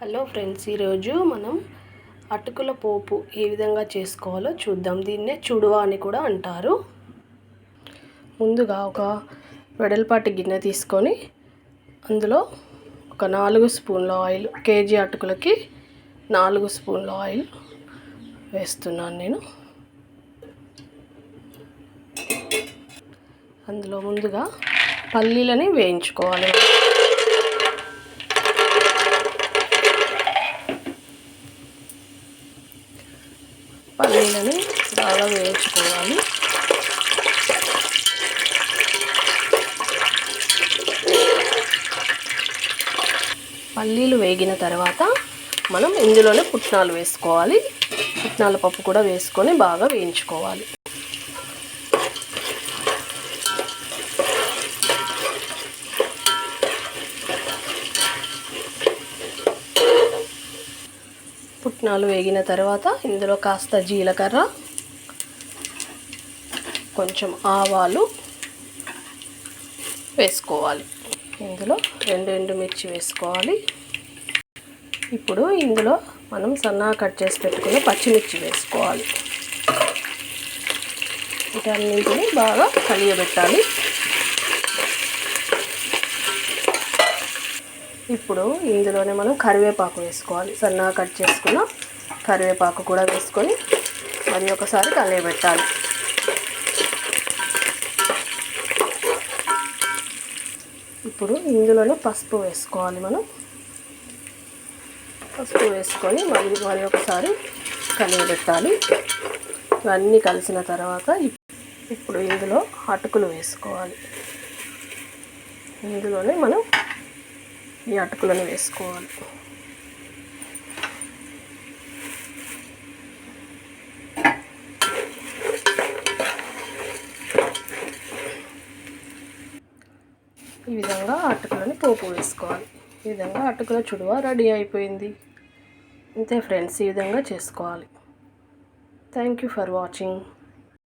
Hello friends ఈరోజు మనం అటుకుల పోపు ఏ విధంగా చేసుకోవాలో చూద్దాం. దీన్నే చుడువా అని కూడా అంటారు. ముందుగా ఒక వెడల్పాటి గిన్నె తీసుకొని అందులో ఒక నాలుగు స్పూన్ల ఆయిల్ కేజీ అటుకులకి నాలుగు స్పూన్ల ఆయిల్ వేస్తున్నాను నేను. అందులో ముందుగా పల్లీలని వేయించుకోవాలి. పల్లీలని బాగా వేయించుకోవాలి. పల్లీలు వేగిన తర్వాత మనం ఇందులోనే పుట్నాలు వేసుకోవాలి. పుట్నాల పప్పు కూడా వేసుకొని బాగా వేయించుకోవాలి. పుట్నాలు వేగిన తర్వాత ఇందులో కాస్త జీలకర్ర కొంచెం ఆవాలు వేసుకోవాలి. ఇందులో రెండు ఎండుమిర్చి వేసుకోవాలి. ఇప్పుడు ఇందులో మనం సన్నగా కట్ చేసి పెట్టుకున్న పచ్చిమిర్చి వేసుకోవాలి. వీటన్నింటిని బాగా కలియబెట్టాలి. ఇప్పుడు ఇందులోనే మనం కరివేపాకు వేసుకోవాలి. సన్నగా కట్ చేసుకున్న కరివేపాకు కూడా వేసుకొని మరి ఒకసారి కలియబెట్టాలి. ఇప్పుడు ఇందులోనే పసుపు వేసుకోవాలి మనం. పసుపు వేసుకొని మరి మరి ఒకసారి కలియబెట్టాలి. ఇవన్నీ కలిసిన తర్వాత ఇప్పుడు ఇందులో అటుకులు వేసుకోవాలి. ఇందులోనే మనం ఈ అటుకులను వేసుకోవాలి. ఈ విధంగా అటుకులని పోపు వేసుకోవాలి. ఈ విధంగా అటుకుల చుడువ రెడీ అయిపోయింది. అంతే ఫ్రెండ్స్ ఈ విధంగా చేసుకోవాలి. Thank you for watching